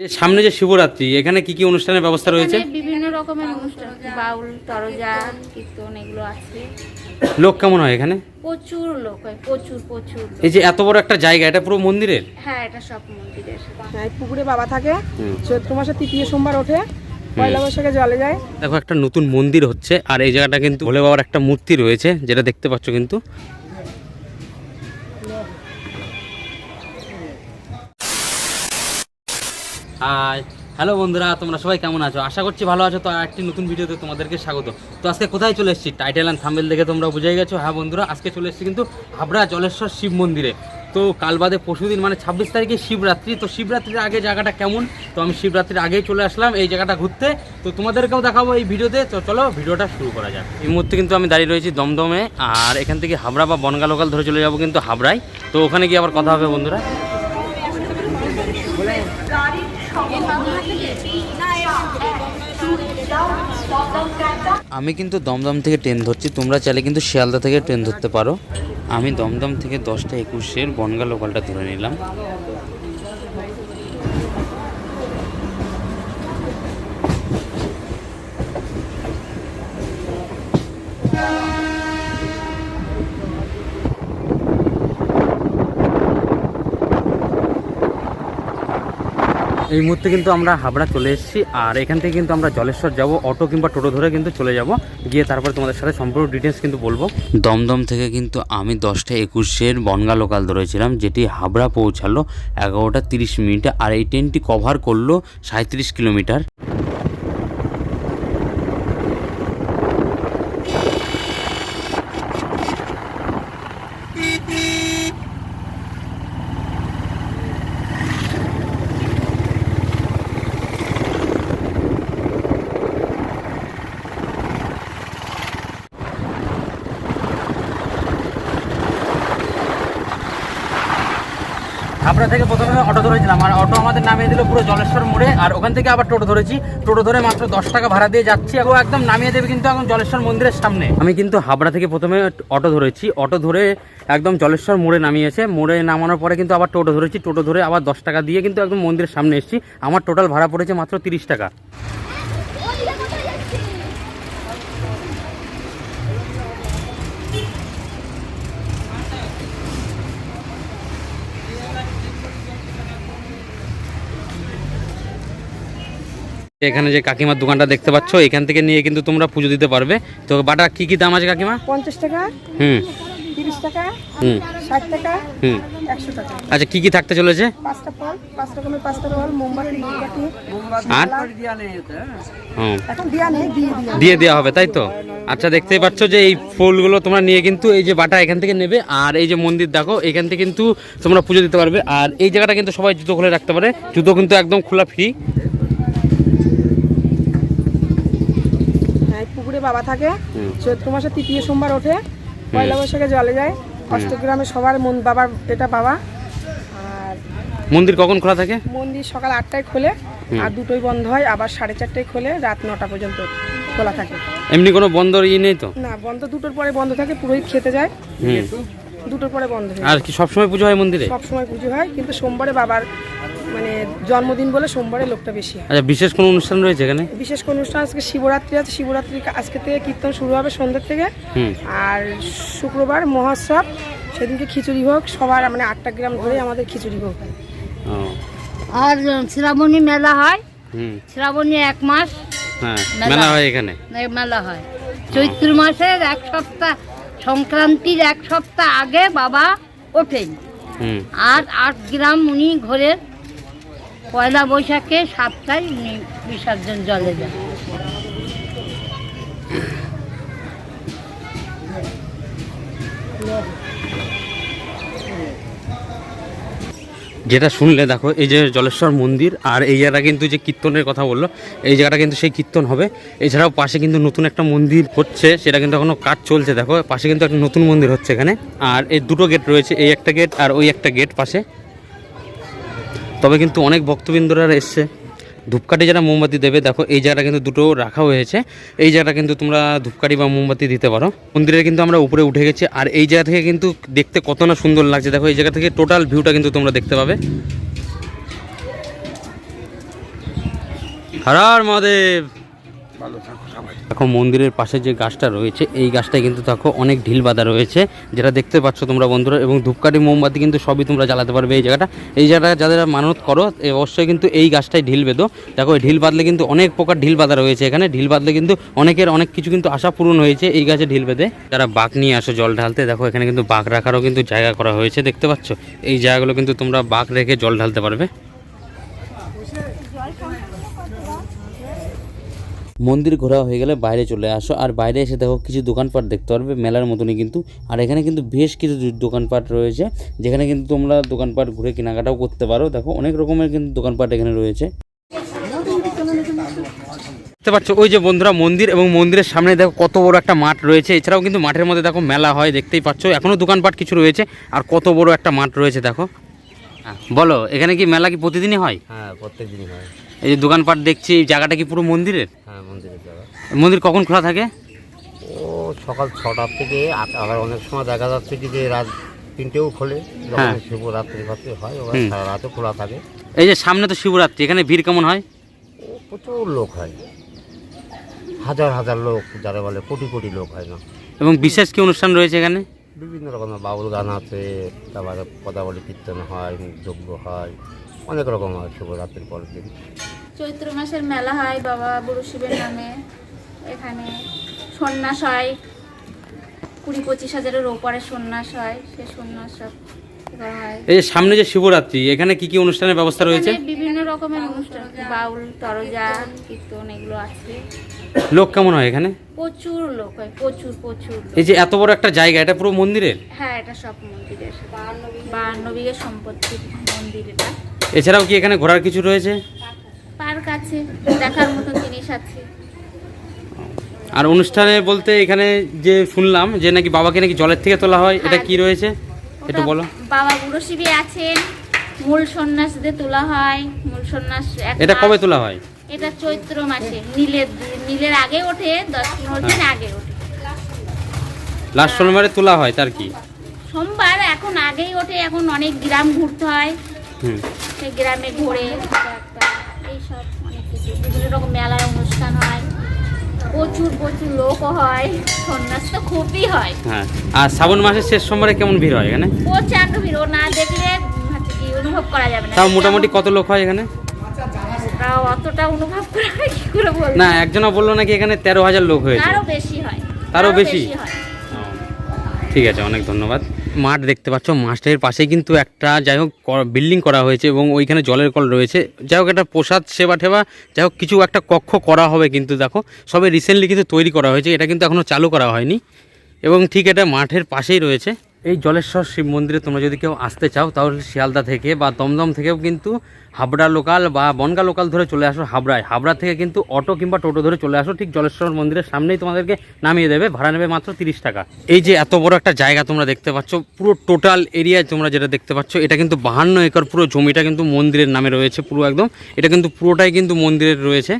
এই সামনে যে শিবরাত্রি এখানে কি কি অনুষ্ঠানের ব্যবস্থা রয়েছে? বিভিন্ন রকমের অনুষ্ঠান বাউল তরজা কীর্তন এগুলো আছে। লোক কেমন হয় এখানে? প্রচুর লোক হয় প্রচুর প্রচুর লোক। এই যে এত বড় একটা জায়গা এটা পুরো মন্দিরের? হ্যাঁ এটা সব মন্দিরের। হ্যাঁ এই পুকুরে বাবা থাকে। চৈত্র মাসে তৃতীয় সোমবার ওঠে পয়লা বৈশাখে জলে যায়। দেখো একটা নতুন মন্দির হচ্ছে আর এই জায়গাটা কিন্তু ভোলে বাবার একটা মূর্তি রয়েছে যেটা দেখতে পাচ্ছ কিন্তু। হাই হ্যালো বন্ধুরা, তোমরা সবাই কেমন আছো? আশা করছি ভালো আছো। তো আর একটি নতুন ভিডিওতে তোমাদেরকে স্বাগত। তো আজকে কোথায় চলে এসেছি? টাইটেল অ্যান্ড থাম্বেল দেখে তোমরা বুঝেই গেছো। হ্যাঁ বন্ধুরা, আজকে চলে এসেছি কিন্তু হাবড়া জলেশ্বর শিব মন্দিরে। তো কাল বাদে পরশুদিন মানে ছাব্বিশ তারিখে শিবরাত্রি। তো শিবরাত্রির আগে জায়গাটা কেমন? তো আমি শিবরাত্রির আগেই চলে আসলাম এই জায়গাটা ঘুরতে। তো তোমাদেরকেও দেখাবো এই ভিডিওতে। তো চলো ভিডিওটা শুরু করা যাক। এই মুহূর্তে কিন্তু আমি দাঁড়িয়ে রয়েছি দমদমে, আর এখান থেকে হাবড়া বা বনগা লোকাল ধরে চলে যাব কিন্তু হাবড়ায়। তো ওখানে গিয়ে আবার কথা হবে বন্ধুরা। আমি কিন্তু দমদম থেকে ট্রেন ধরছি। তোমরা চাইলে কিন্তু শিয়ালদা থেকে ট্রেন ধরতে পারো। আমি দমদম থেকে দশটা একুশের বনগা লোকালটা ধরে নিলাম। এই মুহূর্তে কিন্তু আমরা হাবড়া চলে এসেছি, আর এখান থেকে কিন্তু আমরা জলেশ্বর যাব, অটো কিংবা টোটো ধরে কিন্তু চলে যাব। গিয়ে তারপরে তোমাদের সাথে সম্পূর্ণ ডিটেলস কিন্তু বলব। দমদম থেকে কিন্তু আমি দশটা একুশের বনগা লোকাল ধরেছিলাম, যেটি হাবড়া পৌঁছালো এগারোটা তিরিশ মিনিটে, আর এই ট্রেনটি কভার করল সাঁত্রিশ কিলোমিটার। হাবড়া থেকে প্রথমে অটো ধরেছিলাম। আর অটো আমাদের নামিয়ে দিল পুরো জলেশ্বর মোড়ে। আর ওখান থেকে আবার টোটো ধরেছি। টোটো ধরে মাত্র দশ টাকা ভাড়া দিয়ে যাচ্ছি। এবং একদম নামিয়ে দেবে কিন্তু এখন জলেশ্বর মন্দিরের সামনে। আমি কিন্তু হাবড়া থেকে প্রথমে অটো ধরেছি। অটো ধরে একদম জলেশ্বর মোড়ে নামিয়েছে। মোড়ে নামানোর পরে কিন্তু আবার টোটো ধরেছি। টোটো ধরে আবার দশ টাকা দিয়ে কিন্তু একদম মন্দিরের সামনে এসেছি। আমার টোটাল ভাড়া পড়েছে মাত্র তিরিশ টাকা। এখানে যে কাকিমার দোকানটা দেখতে পাচ্ছ এখান থেকে নিয়ে কিন্তু তোমরা পুজো দিতে পারবে। তো বাটা কি কি দাম আছে কাকিমা? পঞ্চাশ টাকা হুম। তিরিশ টাকা হুম। ষাট টাকা হুম। একশো টাকা। আচ্ছা কি কি থাকতে চলেছে? পাঁচটা ফল পাঁচ রকমের পাঁচটা মোমবাতি আর? দিয়ে দেওয়া হবে তাই তো? আচ্ছা দেখতেই পাচ্ছ যে এই ফুলগুলো তোমরা নিয়ে কিন্তু এই যে বাটা এখান থেকে নেবে আর এই যে মন্দির দেখো এখান থেকে কিন্তু তোমরা পুজো দিতে পারবে। আর এই জায়গাটা কিন্তু সবাই জুতো খুলে রাখতে পারে। জুতো কিন্তু একদম খোলা ফ্রি হ্যাঁ এই পুকুরে বাবা থাকে চৈত্র মাসে তৃতীয় সোমবার ওঠে পয়লা বৈশাখে জলে যায় অষ্টগ্রামে সবার মন বাবার এটা বাবা। আর মন্দির কখন খোলা থাকে? মন্দির সকাল আটটায় খোলে আর দুটোই বন্ধ হয় আবার সাড়ে চারটায় খোলে রাত নটা পর্যন্ত খোলা থাকে। এমনি কোনো বন্ধ ইয়ে নেই তো? না বন্ধ দুটোর পরে বন্ধ থাকে পুরোহিত খেতে যায়। দুটোর পরে বন্ধ হয় আর কি সবসময় পুজো হয় মন্দিরে? সব সময় পুজো হয় কিন্তু সোমবারে বাবার মানে জন্মদিন বলে সোমবারে লোকটা বেশি হয়। আচ্ছা বিশেষ কোনো অনুষ্ঠান রয়েছে এখানে? বিশেষ কোনো অনুষ্ঠান আজকে শিবরাত্রি আছে। শিবরাত্রি আজকে থেকে কীর্তন শুরু হবে সন্ধ্যের থেকে। আর শুক্রবার মহোৎসব। সেদিনকে খিচুড়ি হোক সবার মানে আটটা গ্রাম ধরে আমাদের খিচুড়ি হোক। ও। আর শ্রাবণী মেলা হয়। শ্রাবণী এক মাস হ্যাঁ মেলা। মেলা হয়। এখানে? মেলা হয়। চৈত্র মাসের এক সপ্তাহ সংক্রান্তির এক সপ্তাহ আগে বাবা ওঠেন। আর আট গ্রাম উনি ঘরের পয়লা বৈশাখে সাতটায় উনি বিসর্জন জলে যান যেটা শুনলে দেখো, এই যে জলেশ্বর মন্দির আর এই জায়গাটা কিন্তু যে কীর্তনের কথা বলল, এই জায়গাটা কিন্তু সেই কীর্তন হবে। এছাড়াও পাশে কিন্তু নতুন একটা মন্দির হচ্ছে, সেটা কিন্তু এখনও কাজ চলছে দেখো, পাশে কিন্তু একটা নতুন মন্দির হচ্ছে এখানে। আর এই দুটো গেট রয়েছে, এই একটা গেট আর ওই একটা গেট পাশে। তবে কিন্তু অনেক ভক্তবৃন্দরা এসছে। ধূপকাঠি যারা মোমবাতি দেবে, দেখো এই জায়গাটা কিন্তু দুটো রাখা হয়েছে। এই জায়গাটা কিন্তু তোমরা ধূপকাঠি বা মোমবাতি দিতে পারো। মন্দিরে কিন্তু আমরা উপরে উঠে গেছি, আর এই জায়গা থেকে কিন্তু দেখতে কত না সুন্দর লাগছে। দেখো, এই জায়গা থেকে টোটাল ভিউটা কিন্তু তোমরা দেখতে পাবে। দেখো, মন্দিরের পাশে যে গাছটা রয়েছে, এই গাছটায় কিন্তু দেখো অনেক ঢিল বাঁধা রয়েছে, যেটা দেখতে পাচ্ছ তোমরা বন্ধুরা, এবং ধূপকাঠি, মোমবাতি কিন্তু সবই তোমরা জ্বালাতে পারবে এই জায়গাটা। এই জায়গাটা যাদের মানত করো অবশ্যই কিন্তু এই গাছটায় ঢিল বেঁধো। দেখো, এই ঢিল বাঁধলে কিন্তু অনেক প্রকার ঢিল বাঁধা রয়েছে এখানে। ঢিল বাঁধলে কিন্তু অনেকের অনেক কিছু কিন্তু আশা পূরণ হয়েছে এই গাছে ঢিল বেঁধে। যারা বাঘ নিয়ে আসো জল ঢালতে, দেখো, এখানে কিন্তু বাঘ রাখারও কিন্তু জায়গা করা হয়েছে, দেখতে পাচ্ছ? এই জায়গাগুলো কিন্তু তোমরা বাঘ রেখে জল ঢালতে পারবে। মন্দির ঘোরা হয়ে গেলে বাইরে চলে আসো। আর বাইরে এসে দেখো কিছু দোকানপাট দেখতে পারবে, মেলার মতনই কিন্তু। আর এখানে কিন্তু বেশ কিছু দোকানপাট রয়েছে, যেখানে কিন্তু তোমরা দোকানপাট ঘুরে কেনাকাটাও করতে পারো। দেখো, অনেক রকমের কিন্তু দোকানপাট এখানে রয়েছে। দেখতে পাচ্ছ, ওই যে বন্ধুরা, মন্দির এবং মন্দিরের সামনে দেখো কত বড় একটা মাঠ রয়েছে। এছাড়াও কিন্তু মাঠের মধ্যে দেখো মেলা হয়, দেখতেই পাচ্ছ। এখনও দোকানপাট কিছু রয়েছে, আর কত বড় একটা মাঠ রয়েছে, দেখো। বলো এখানে কি মেলা কি প্রতিদিনই হয়? হ্যাঁ হয়। এই যে দোকানপাট দেখছি এই জায়গাটা কি পুরো মন্দিরের? হ্যাঁ মন্দিরের জায়গা। মন্দির কখন খোলা থাকে? ও সকাল ছটার থেকে আবার অনেক সময় দেখা যাচ্ছে কি যে রাত তিনটেও খোলে যখন হ্যাঁ। শিবরাত্রি ফাত্রি হয় ওরা। সারা রাতে খোলা থাকে। এই যে সামনে তো শিবরাত্রি এখানে ভিড় কেমন হয়? ও প্রচুর লোক হয়। হাজার হাজার লোক যারা বলে কোটি কোটি লোক হয় না। এবং বিশেষ কি অনুষ্ঠান রয়েছে এখানে? বিভিন্ন রকমের বাউল গান আছে তারপরে পদাবলী কীর্তন হয় যজ্ঞ হয় অনেক রকম হয় শুভরাত্রির পরের দিন। চৈত্র মাসের মেলা হয় বাবা বুড়ো শিবের নামে। এখানে সন্ন্যাস হয় কুড়ি পঁচিশ হাজারের ওপরে সন্ন্যাস হয় সে সন্ন্যাস সব হয়। এই সামনে যে শিবরাত্রি এখানে কি কি অনুষ্ঠানের ব্যবস্থা রয়েছে? বিভিন্ন রকমের অনুষ্ঠান বাউল তরজা কীর্তন এগুলো আছে। লোক কেমন হয় এখানে? প্রচুর লোক হয় প্রচুর প্রচুর লোক। এই যে এত বড় একটা জায়গা এটা পুরো মন্দিরের? হ্যাঁ এটা সব মন্দিরের। বাহান্ন বিঘে সম্পত্তির মন্দির এটা এছাড়াও কি এখানে ঘোরার কিছু রয়েছে? পার্ক আছে দেখার মতো জিনিস আছে। আর অনুষ্ঠানে বলতে এখানে যে শুনলাম যে নাকি বাবাকে নাকি জলের থেকে তোলা হয় এটা কি রয়েছে? একটু ওটা বলো। বাবা বুড়ো শিবি আছেন মূল সন্ন্যাসদের তোলা হয় মূল সন্ন্যাস এক এটা মাস- কবে তোলা হয়? এটা চৈত্র মাসে নীলের নীলের আগে ওঠে দশ পনেরো দিন হ্যাঁ। আগে ওঠে। লাস্ট সোমবারে তোলা হয় তার কি? সোমবার এখন আগেই ওঠে এখন অনেক গ্রাম ঘুরতে হয়। সেই গ্রামে ঘুরে এইসব অনেক কিছু। বিভিন্ন রকম মেলার অনুষ্ঠান হয় প্রচুর প্রচুর লোকও হয় সন্ন্যাস তো খুবই হয়। হ্যাঁ আর শ্রাবণ মাসের শেষ সোমবারে কেমন ভিড় হয় এখানে? প্রচণ্ড ভিড় ও না দেখলে অনুভব করা যাবে না। তাও মোটামুটি কত লোক হয় এখানে? অতটা অনুভব করা কি করে বলব? না একজনা বলল নাকি এখানে তেরো হাজার লোক হয়েছে। তারও বেশি হয় তারও বেশি? হয়। ঠিক আছে অনেক ধন্যবাদ। মাঠ দেখতে পাচ্ছ মাঠের পাশে কিন্তু একটা যাই হোক বিল্ডিং করা হয়েছে এবং ওইখানে জলের কল রয়েছে। যাই হোক একটা প্রসাদ সেবা টেবা যাই হোক কিছু একটা কক্ষ করা হবে কিন্তু দেখো সবে রিসেন্টলি কিন্তু তৈরি করা হয়েছে এটা কিন্তু এখনও চালু করা হয়নি। এবং ঠিক এটা মাঠের পাশেই রয়েছে। এই জলেশ্বর শিব মন্দিরে তোমরা যদি কেউ আসতে চাও, তাহলে শিয়ালদা থেকে বা দমদম থেকেও কিন্তু হাবড়া লোকাল বা বনগা লোকাল ধরে চলে আসো হাবড়ায়। হাবড়া থেকে কিন্তু অটো কিংবা টোটো ধরে চলে আসো, ঠিক জলেশ্বর মন্দিরের সামনেই তোমাদেরকে নামিয়ে দেবে। ভাড়া নেবে মাত্র তিরিশ টাকা। এই যে এত বড় একটা জায়গা তোমরা দেখতে পাচ্ছ, পুরো টোটাল এরিয়ায় তোমরা যেটা দেখতে পাচ্ছ, এটা কিন্তু বাহান্ন একর পুরো জমিটা কিন্তু মন্দিরের নামে রয়েছে, পুরো একদম। এটা কিন্তু পুরোটাই কিন্তু মন্দিরের রয়েছে।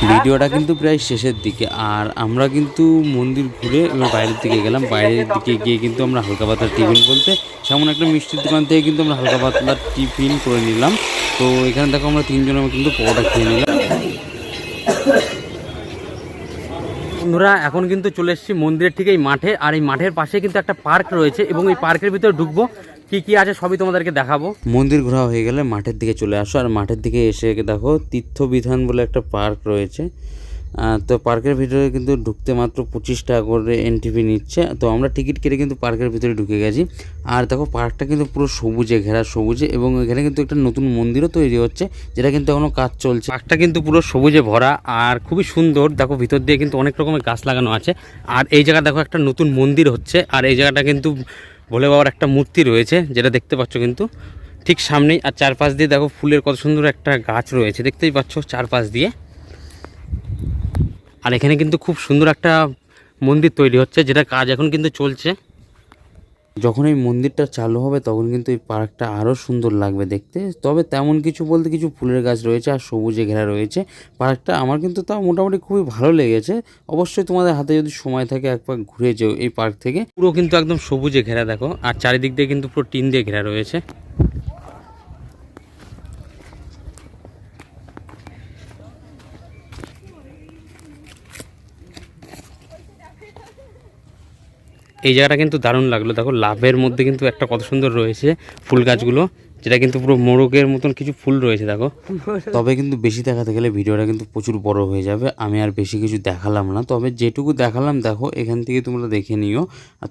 ভিডিওটা কিন্তু প্রায় শেষের দিকে। আর আমরা কিন্তু মন্দির ঘুরে এবার বাইরের দিকে গেলাম। বাইরের দিকে গিয়ে কিন্তু আমরা হালকা পাতলা টিফিন বলতে সেমন একটা মিষ্টির দোকান থেকে কিন্তু আমরা হালকা পাতলা টিফিন করে নিলাম। তো এখানে দেখো আমরা তিনজনে কিন্তু পরোটা খেয়ে নিলাম। বন্ধুরা এখন কিন্তু চলে এসেছি মন্দিরের ঠিক এই মাঠে। আর এই মাঠের পাশে কিন্তু একটা পার্ক রয়েছে এবং এই পার্কের ভিতরে ঢুকবো। কি কি আছে সবই তোমাদেরকে দেখাবো। মন্দির ঘোরা হয়ে গেলে মাঠের দিকে চলে আসো, আর মাঠের দিকে এসে দেখো, তীর্থবিধান বলে একটা পার্ক রয়েছে। তো পার্কের ভিতরে কিন্তু ঢুকতে মাত্র পঁচিশ টাকা করে এন্ট্রি ফি নিচ্ছে। তো আমরা টিকিট কেটে কিন্তু পার্কের ভিতরে ঢুকে গেছি। আর দেখো, পার্কটা কিন্তু পুরো সবুজে ঘেরা, সবুজে, এবং এখানে কিন্তু একটা নতুন মন্দিরও তৈরি হচ্ছে, যেটা কিন্তু এখনও কাজ চলছে। পার্কটা কিন্তু পুরো সবুজে ভরা, আর খুবই সুন্দর। দেখো, ভিতর দিয়ে কিন্তু অনেক রকমের গাছ লাগানো আছে। আর এই জায়গা দেখো একটা নতুন মন্দির হচ্ছে, আর এই জায়গাটা কিন্তু ভোলে বাবার একটা মূর্তি রয়েছে, যেটা দেখতে পাচ্ছ কিন্তু ঠিক সামনেই। আর চারপাশ দিয়ে দেখো ফুলের কত সুন্দর একটা গাছ রয়েছে, দেখতেই পাচ্ছ চারপাশ দিয়ে। আর এখানে কিন্তু খুব সুন্দর একটা মন্দির তৈরি হচ্ছে যেটা কাজ এখন কিন্তু চলছে। যখন এই মন্দিরটা চালু হবে, তখন কিন্তু এই পার্কটা আরও সুন্দর লাগবে দেখতে। তবে তেমন কিছু বলতে কিছু ফুলের গাছ রয়েছে আর সবুজে ঘেরা রয়েছে। পার্কটা আমার কিন্তু তাও মোটামুটি খুবই ভালো লেগেছে। অবশ্যই তোমাদের হাতে যদি সময় থাকে একবার ঘুরে যেও এই পার্ক থেকে। পুরো কিন্তু একদম সবুজে ঘেরা, দেখো। আর চারিদিক দিয়ে কিন্তু পুরো টিন দিয়ে ঘেরা রয়েছে। এই জায়গাটা কিন্তু দারুণ লাগল। দেখো লাভের মধ্যে কিন্তু একটা কত সুন্দর রয়েছে ফুল গাছগুলো যেটা কিন্তু পুরো মোরগের মতন কিছু ফুল রয়েছে দেখো। তবে কিন্তু বেশি দেখাতে গেলে ভিডিওটা কিন্তু প্রচুর বড় হয়ে যাবে। আমি আর বেশি কিছু দেখালাম না। তবে যেটুকু দেখালাম দেখো এখান থেকে তোমরা দেখে নিও।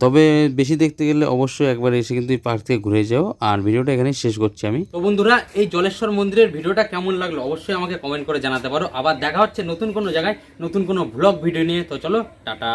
তবে বেশি দেখতে গেলে অবশ্যই একবার এসে কিন্তু এই পার্ক থেকে ঘুরে যাও। আর ভিডিওটা এখানে শেষ করছি আমি। তো বন্ধুরা এই জলেশ্বর মন্দিরের ভিডিওটা কেমন লাগল অবশ্যই আমাকে কমেন্ট করে জানাতে পারো। আবার দেখা হচ্ছে নতুন কোনো জায়গায় নতুন কোনো ব্লগ ভিডিও নিয়ে। তো চলো টাটা।